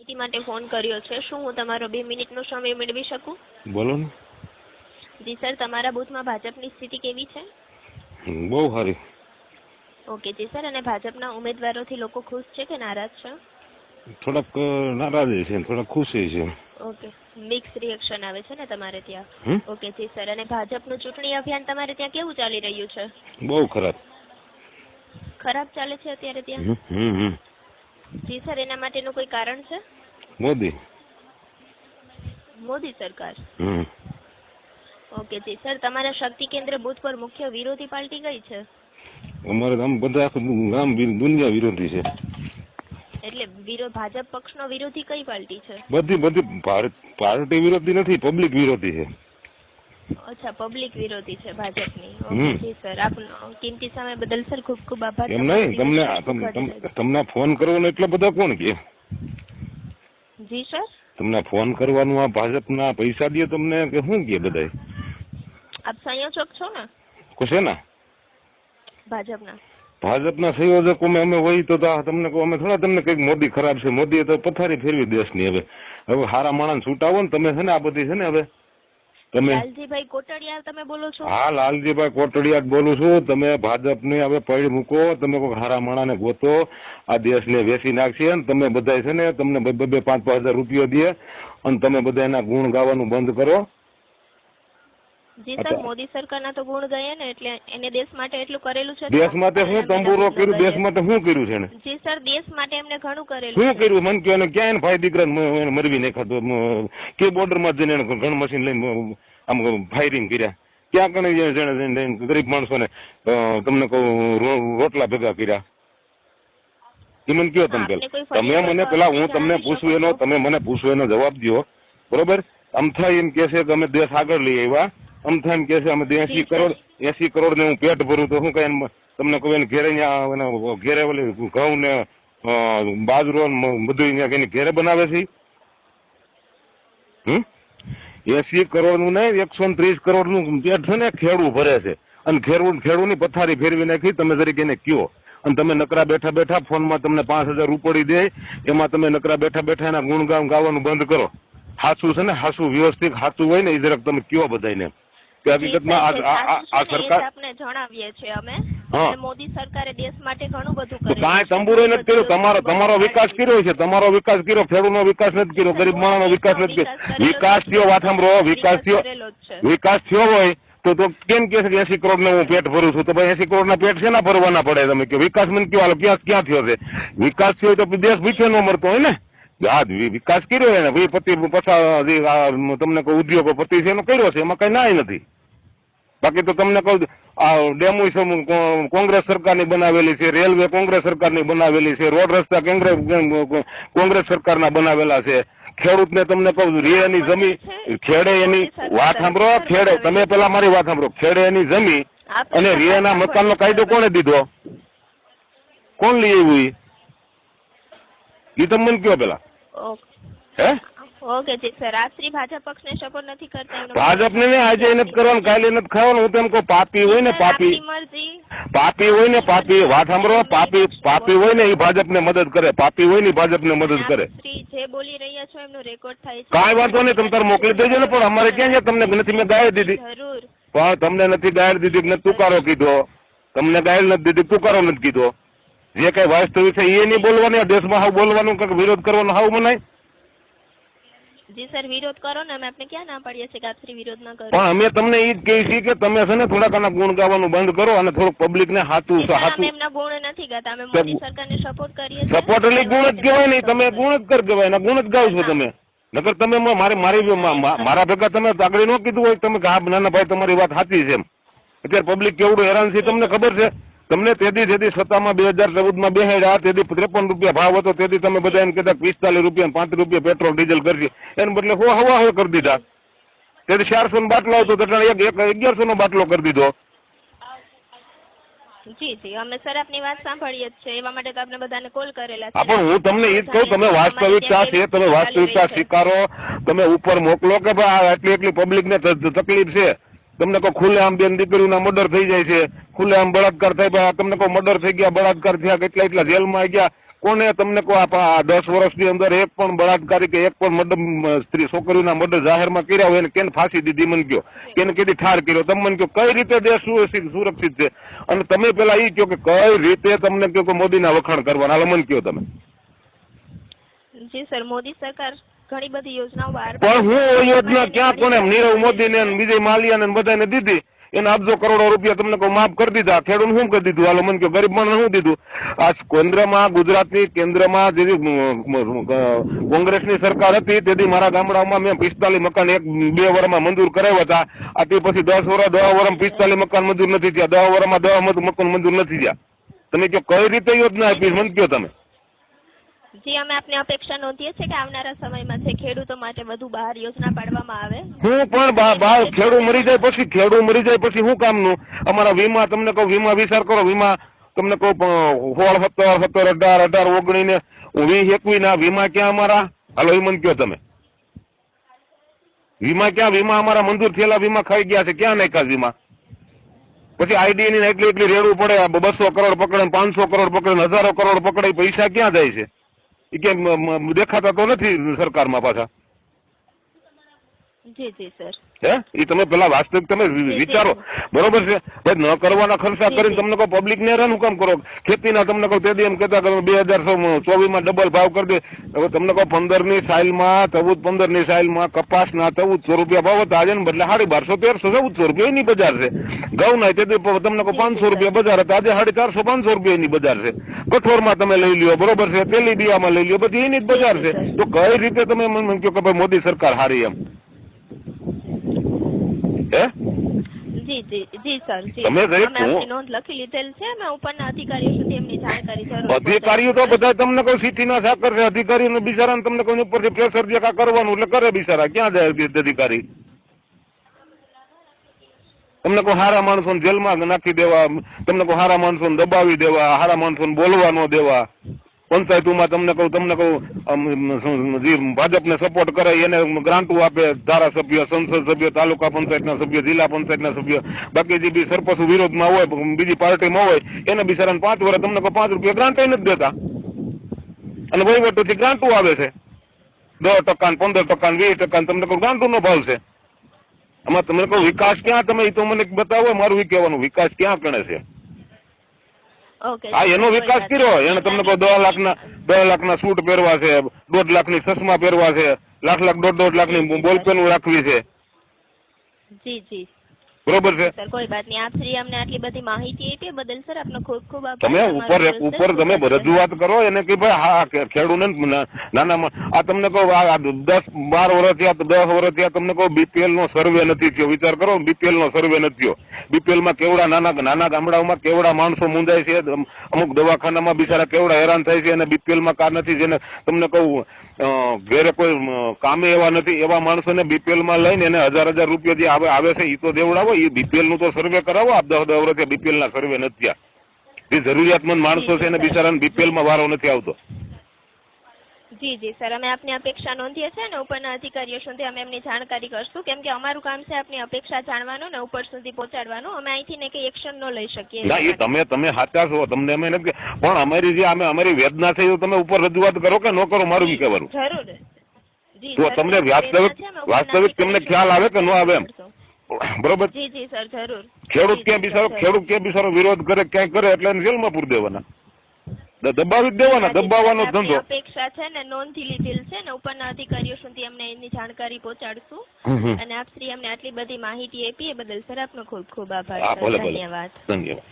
માહિતી માટે ફોન કર્યો છે. શું હું તમારો બે મિનિટનો સમય મેળવી શકું? બોલો ને. જી સર તમારા બૂથમાં ભાજપની સ્થિતિ કેવી છે? બહુ સારી. ઓકે જી સર અને ભાજપના ઉમેદવારોથી લોકો ખુશ છે કે નારાજ છે? થોડાક નારાજ છે થોડાક ખુશ છે. ઓકે. મિક્સ રિએક્શન આવે છે ને તમારે ત્યાં? ઓકે જી સર અને ભાજપનું ચૂંટણી અભિયાન તમારે ત્યાં કેવું ચાલી રહ્યું છે? બહુ ખરાબ. ખરાબ ચાલે છે અત્યારે ત્યાં. જી સર એના માટેનું કોઈ કારણ છે? મોદી. મોદી સરકાર? હમ. ઓકે જી સર તમારા શક્તિ કેન્દ્ર બુથ પર મુખ્ય વિરોધી પાર્ટી કઈ છે? અમારે ગામ બધા આખું ગામ વિ- દુનિયા વિરોધી છે. એટલે વિરો ભાજપ પક્ષનો વિરોધી કઈ પાર્ટી છે? બધી બધી ભારત પાર્ટી વિરોધી નથી પબ્લિક વિરોધી છે. અચ્છા પબ્લિક વિરોધી છે ભાજપની. ઓકે જી સર આપનો કિંમતી સમય બદલ સર ખૂબ ખૂબ આભાર. એમ નહીં તમને. તમને ફોન કરવાનો એટલા બધા કોણ કે? જી સર તમને ફોન કરવાનું આ ભાજપના પૈસા દે તમને કે શું કે બધાય? આપ સંયોજક છો ને? છે ને ભાજપના. ભાજપના સંયોજકો અમે અમે હોય તો તમને કહું અમે થોડા તમને કંઈક મોદી ખરાબ છે. મોદીએ તો પથારી ફેરવી દેશની હવે. હવે હારા માણસ છૂટાવો ને તમે છે ને આ બધી છે ને હવે. તમે લાલજીભાઈ કોટડિયા તમે બોલો છો? હા લાલજીભાઈ કોટડિયા બોલું છું. તમે ભાજપને હવે પૈડ મૂકો તમે કોઈ હારા માણાને ગોતો આ દેશને વેચી નાખશે ને તમે બધા છે ને તમને બે બે પાંચ પાંચ હજાર રૂપિયો દે અને તમે બધા એના ગુણ ગાવાનું બંધ કરો. જી સર મોદી સરકારના તો ગુણ ગયા ને એટલે એને દેશ માટે એટલું કરેલું છે દેશ માટે શું? તંબુરો કર્યું? દેશ માટે શું કર્યું છે એને? જી સર દેશ માટે એમને ઘણું કરેલું શું કર્યું? મને કહો ને ક્યાં એને ભાઈ દીકરા મરવી નાખ્યા કે બોર્ડરમાં જઈને એને મશીન લઈને આમ ફાયરિંગ કર્યા? ક્યાં કણે જેને- ગરીબ માણસોને તમને કહું રોટલા ભેગા કર્યા? એ મને કયો તમે પેલા? તમે મને પેલા હું તમને પૂછું એનો તમે મને પૂછું એનો જવાબ દો બરોબર? અમથા એમ કે છે કે અમે દેશ આગળ લઈ આવ્યા. અમથા એમ કે છે અમે એસી કરોડ એસી કરોડ ને હું પેટ ભરું તો શું કઈ તમને કહું એને ઘેરે ઘેરે ઓલી ઘઉં ને બાજરો બધું એની ઘેરે બનાવે છે. હમ? એસી કરોડનું નહીં એકસો ત્રીસ કરોડનું પેટ છે ને ખેડૂ ભરે છે. અને ખેડૂત ખેડૂની પથારી ફેરવી નાખી તમે તરીકે એને કયો. અને તમે નકરા બેઠા બેઠા ફોનમાં તમને પાંચ હજાર ઉપડી દે એમાં તમે નકરા બેઠા બેઠા એના ગુણગાન ગાવાનું બંધ કરો. હાસું છે ને હાસું વ્યવસ્થિત હાસું હોય ને એ જરાક તમે કયો બધાને કે હકીકતમાં આ- સરકાર આપને જણાવીએ છીએ અમે. મોદી સરકારે દેશ માટે ઘણું બધું તો કાંઈ તંબુરો નથી કર્યો. તમારો તમારો વિકાસ કર્યો છે. તમારો વિકાસ કર્યો. ખેડૂતનો વિકાસ નથી કર્યો. ગરીબ માણસનો વિકાસ નથી કર્યો. વિકાસ થયો સાંભળો. વિકાસ થયો. વિકાસ થયો હોય તો તો કેમ કે છે એસી કરોડ હું પેટ ભરું છું? તો ભાઈ એસી કરોડ ના પેટ છે ના ભરવાના પડે તમે કે વિકાસ મને કયો ક્યાં ક્યાં થયો છે? વિકાસ થયો હોય તો દેશ ભૂખે ન મરતો હોય ને? હા વિકાસ કર્યો એને. ભાઈ પતિ, પછા તમને કોઈ ઉદ્યોગો પતિ છે એનો કર્યો છે, એમાં કઈ નાય નથી. બાકી તો તમને કહું, આ ડેમો કોંગ્રેસ સરકારની બનાવેલી છે, રેલવે કોંગ્રેસ સરકારની બનાવેલી છે, રોડ રસ્તા કોંગ્રેસ સરકાર સરકારના બનાવેલા છે. ખેડૂતને તમને કહું રે એની જમીન ખેડે એની વાત સાંભળો, ખેડે, તમે પેલા મારી વાત સાંભળો. ખેડે એની જમીન અને રિયાના મકાનનો કાયદો કોણે દીધો? કોણ લઈ આવ્યું એ તમને તમે મને કયો પેલા? ઓકે. હે? Okay ji sir. આપ ભાજપ પક્ષને સપોર્ટ નથી કરતા એમનો ભાજપને ને આજે નથી કરવાનું કાલે નથી ખાવાનું. હું તેમ કહું પાપી હોય ને પાપી. પાપી હોય ને પાપી. વાત સાંભળો પાપી પાપી હોય ને એ ભાજપને મદદ કરે. પાપી હોય ને ભાજપ ને મદદ કરે. જે બોલી રહ્યા છો એમનો રેકોર્ડ થાય છે. કાંઈ વાંધો નહીં તમે તાર મોકલી દેજો ને પણ અમારે ક્યાં છે? તમને નથી મેં ગાય દીધી. જરૂર. પણ તમને નથી ગાયર દીધી કે નથી તુકારો કીધો. તમને ગાયર નથી દીધી તુકારો નથી કીધો. જે કઈ વાસ્તવિક છે એ નહીં બોલવાની દેશમાં હાવ બોલવાનું કંઈક વિરોધ કરવાનો હાવ મનાય? જી સર વિરોધ કરો ને અમે આપને ક્યાં ના પાડીએ છીએ કે આપ શ્રી વિરોધ ના કરો? પણ અમે તમને એ જ કહી છીએ કે તમે છે ને થોડાક આના ગુણ ગાવાનું બંધ કરો અને થોડુંક પબ્લિક ને હાથું હાથું એમના ગુણ નથી ગાતા અમે મોદી સરકારને સપોર્ટ કરીએ છીએ. સપોર્ટ એટલે ગુણ જ કહેવાય નહીં તમે ગુણ જ કર કહેવાય ગુણ જ ગાવ છો તમે. નકર તમે મારે મારી મારા ભેગા તમે આગળ ન કીધું હોય તમે કે હા નાના ભાઈ તમારી વાત સાચી છે એમ. અત્યારે પબ્લિક કેવડું હેરાન છે તમને ખબર છે? તમને તેથી તેથી સત્તામાં બે હજાર ચૌદમાં બે બેહાડ્યા તેથી ત્રેપન રૂપિયા ભાવ હતો તેથી તમે બધા એમ કહેતા પિસ્તાલીસ રૂપિયા પાંત્રીસ રૂપિયા પેટ્રોલ ડીઝલ કરશે એને બદલે હો હવા હવે કરી દીધા. તેથી ચારસો નો બાટલો હતો તો એક અગિયારસો નો બાટલો કરી દીધો. જી જી અમે સર આપની વાત સાંભળીએ જ છે એવા માટે તો આપણે બધાને કોલ કરેલા હા પણ હું તમને એ જ કહું તમે વાસ્તવિકતા છે તમે વાસ્તવિકતા સ્વીકારો તમે ઉપર મોકલો કે ભાઈ આ એટલી એટલી પબ્લિક ને તકલીફ છે. તમને કહો ખુલ્લેઆમ બેન દીકરીઓના મર્ડર થઈ જાય છે, ખુલ્લેઆમ બળાત્કાર થાય તમને કહો મર્ડર થઈ ગયા, બળાત્કાર થયા, કેટલા એટલા જેલમાં આવી ગયા, કોને તમને કહો આ દસ વર્ષની અંદર એક પણ બળાત્કારી કે એક પણ મર્ડર સ્ત્રી છોકરીઓના મર્ડર જાહેરમાં કર્યા હોય કેને ફાંસી દીધી, મને કયો. કેને કીધી ઠાર કર્યો. તમે મને કહો કઈ રીતે દેશ સુરક્ષિત છે? અને તમે પેલા એ કહો કે કઈ રીતે તમને કહો કે મોદીના વખાણ કરવાના? મને કયો તમે. જી સર, મોદી સરકાર ઘણી બધી યોજનાઓ બહાર પણ હું યોજના ક્યાં કોને નીરવ મોદી ને વિજય માલિયા ને બધાને દીધી? એને અબજો કરોડો રૂપિયા તમને કહું માફ કરી દીધા. ખેડૂત શું કરી દીધું? હાલો મને કે ગરીબ માણસ શું દીધું? આ કેન્દ્રમાં ગુજરાતની કેન્દ્રમાં જે કોંગ્રેસની સરકાર હતી તેથી મારા ગામડામાં મેં પિસ્તાલીસ મકાન એક બે વર્ષમાં મંજૂર કરાવ્યા હતા. આ તે પછી દસ વર્ષ દસ વર્ષમાં પિસ્તાલીસ મકાન મંજૂર નથી થયા. દસ વર્ષમાં દસ મકાન મંજૂર નથી થયા. તમે કઈ રીતે યોજના આપી? મને કહો તમે. જી, અમે આપની અપેક્ષા નોંધીએ છીએ કે આવનારા સમયમાં જે ખેડૂતો માટે વધુ બહાર યોજના પાડવામાં આવે. હું પણ બહાર ખેડૂત મરી જાય પછી ખેડૂત મરી જાય પછી શું કામનું? અમારા વીમા, તમને કહું, વીમા વિચાર કરો, વીમા તમને કહું સોળ, સત્તર સત્તર, અઢાર અઢાર ઓગણી ને વીસ એકવીસ ના વીમા ક્યાં અમારા? હાલો એ કહો તમે. વીમા ક્યાં? વીમા અમારા મંજૂર થયેલા વીમા ખાઈ ગયા છે. ક્યાં નાખ્યા વીમા? પછી આઈડી ની એટલી એટલી રેડવું પડે. બસો કરોડ પકડે પાંચસો કરોડ પકડે હજારો કરોડ પકડે પૈસા ક્યાં જાય છે? એ મ- મ- દેખાતા તો નથી સરકારમાં પાછા. જી જી સર. હે? એ તમે પેલા વાસ્તવિક તમે વિચારો. બરોબર છે? ભાઈ ન કરવાના ખર્ચા કરીને તમને કહો પબ્લિક ને હેરાન કામ કરો? ખેતીના તમને કહો તે એમ કહેતા કરો બે હજાર ચોવીસમાં ડબલ ભાવ કરી દે. હવે તમને કહો પંદરની સાઇલમાં ચૌદ પંદરની સાઇલમાં કપાસના ચૌદસો રૂપિયા ભાવ હતા. આજે બદલે સાડી બારસો તેરસો ચૌદસો રૂપિયા એની બજાર છે. ઘઉંના તે તમને પાંચસો રૂપિયા બજાર હતા આજે સાડી ચારસો પાંચસો રૂપિયા એની બજાર છે. કઠોળમાં તમે લઈ લ્યો બરોબર છે? તેલીબિયામાં લઈ લ્યો બધી એની જ બજાર છે. તો કઈ રીતે તમે મને કહો કે ભાઈ મોદી સરકાર હારી એમ? હે? અધિકારીઓ તો બધા તમને કોઈ સિટીના સાકર છે. અધિકારીઓ બિચારા તમને કોઈ ઉપર પ્રેશર જે કરવાનું એટલે કરે બિચારા. ક્યાં જાય અધિકારી? તમને કોઈ હારા માણસો જેલમાં નાખી દેવા, તમને કોઈ હારા માણસો દબાવી દેવા, હારા માણસો બોલવા ન દેવા. પંચાયતોમાં તમને કહું તમને કહું જે ભાજપને સપોર્ટ કરે, એને ગ્રાન્ટો આપે, ધારાસભ્ય, સંસદ સભ્ય, તાલુકા પંચાયતના સભ્ય, જિલ્લા પંચાયતના સભ્ય. બાકી જે બી સરપંચ વિરોધમાં હોય બીજી પાર્ટીમાં હોય, એને બિચારાને પાંચ વર્ષ તમને કહું, પાંચ રૂપિયા ગ્રાન્ટ નથી દેતા. અને વહીવટોથી ગ્રાન્ટો આવે છે. દસ ટકા પંદર ટકા વીસ ટકા તમને કહું, ગ્રાન્ટો નો ભાવ છે આમાં તમને કહું વિકાસ ક્યાં તમે એ તો મને બતાવો મારું એ કહેવાનું વિકાસ ક્યાં ગણે છે? હા એનો વિકાસ કર્યો એને તમને કહો દસ લાખના દસ લાખના સૂટ પહેરવા છે દોઢ લાખની ચશ્મા પહેરવા છે લાખ લાખ દોઢ દોઢ લાખની બોલપેન રાખવી છે. જી જી. બરોબર છે? સર કોઈ વાત નહીં. આપ શ્રી અમને આટલી બધી માહિતી આપી બદલ સર આપનો ખૂબ ખૂબ આભાર. તમે ઉપર ઉપર તમે રજૂઆત કરો એને કે ભાઈ હા ખેડૂને નાના આ તમને કહો આ દસ બાર વર્ષ થયા દસ વર્ષ થયા તમને કહો બીપીએલ નો સર્વે નથી થયો. વિચાર કરો બીપીએલ નો સર્વે નથી થયો. બીપીએલમાં કેવડા નાના નાના ગામડાઓમાં કેવડા માણસો મુંજાય છે? અમુક દવાખાનામાં બિચારા કેવડા હેરાન થાય છે અને બીપીએલમાં કાર નથી જેને તમને કહું. ઘેરે કોઈ કામે એવા નથી એવા માણસોને બીપીએલમાં લઈને એને હજાર હજાર રૂપિયા જે આવે આવે છે એ તો દેવડાવો એ બીપીએલનું તો સર્વે કરાવો આપ દસ દસ વર્ષે બીપીએલ ના સર્વે નથી થયા. જે જરૂરિયાતમંદ માણસો છે એને બિચારાને બીપીએલમાં વારો નથી આવતો. જી જી સર. અમે આપની અપેક્ષા નોંધીએ છીએ અને ઉપરના અધિકારીઓ સુધી અમે એમની જાણકારી કરશું. કેમ કે અમારું કામ છે આપની અપેક્ષા જાણવાનું ને ઉપર સુધી પહોંચાડવાનું. અમે અહીંથી ને કઈ એક્શન ન લઈ શકીએ ના એ તમે તમે સાચા છો. તમને અમે નથી પણ અમારી જે અમે અમારી વેદના છે એ તમે ઉપર રજૂઆત કરો કે ન કરો મારું કે કહેવાનું? જરૂર. જી તો તમને વાસ્તવિક વાસ્તવિક તમને ખ્યાલ આવે કે ન આવે એમ? બરોબર? જી જી સર જરૂર. ખેડૂત ક્યાં બિચારો ખેડૂત ક્યાં બિચારો વિરોધ કરે ક્યાંય કરે એટલે એને જેલમાં પૂરી દેવાના. દબાવી દેવાના દબાવવાનો ધંધો. અપેક્ષા છે ને નોંધી લીધેલ છે ને ઉપરના અધિકારીઓ સુધી અમને એની જાણકારી પહોંચાડશું. અને આપ શ્રી અમને આટલી બધી માહિતી આપી એ બદલ સર આપનો ખૂબ ખૂબ આભાર ધન્યવાદ. ધન્યવાદ.